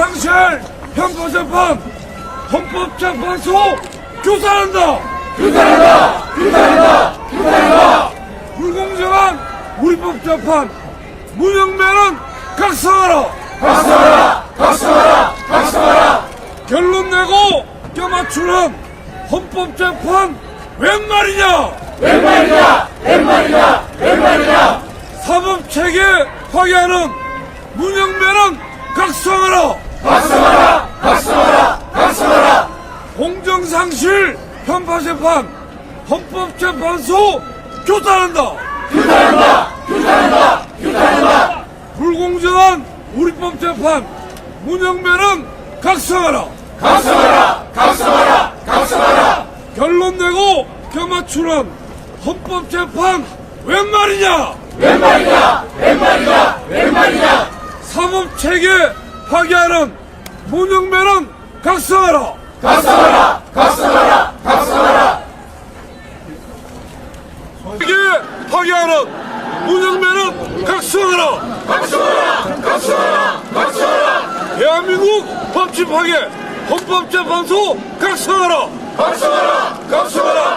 공정상실 형법재판 헌법재판소 규탄한다! 규탄한다! 규탄한다! 규탄한다! 불공정한 우리 법재판 문영배는 각성하라! 각성하라! 각성하라! 각성하라! 결론 내고 껴맞추는 헌법재판 웬 말이냐? 웬 말이냐? 웬 말이냐? 웬 말이냐? 사법체계 파괴하는 각성하라 각성하라 각성하라 각성하라 공정상실 편파재판 헌법재판소 규탄한다. 규탄한다. 규탄한다. 규탄한다. 불공정한 우리법 재판 문영배는 각성하라. 각성하라. 각성하라. 각성하라. 결론 내고 껴맞추는 헌법재판 웬 말이냐? 웬 말이냐? 웬 말이냐? 웬 말이냐? 사법 체계 파괴하는 문영배는 각성하라. 각성하라 각성하라 체계 파괴하는 문영배는 각성하라. 각성하라. 각성하라. 각성하라 대한민국 법치 파괴 헌법재판소 각성하라. 각성하라. 각성하라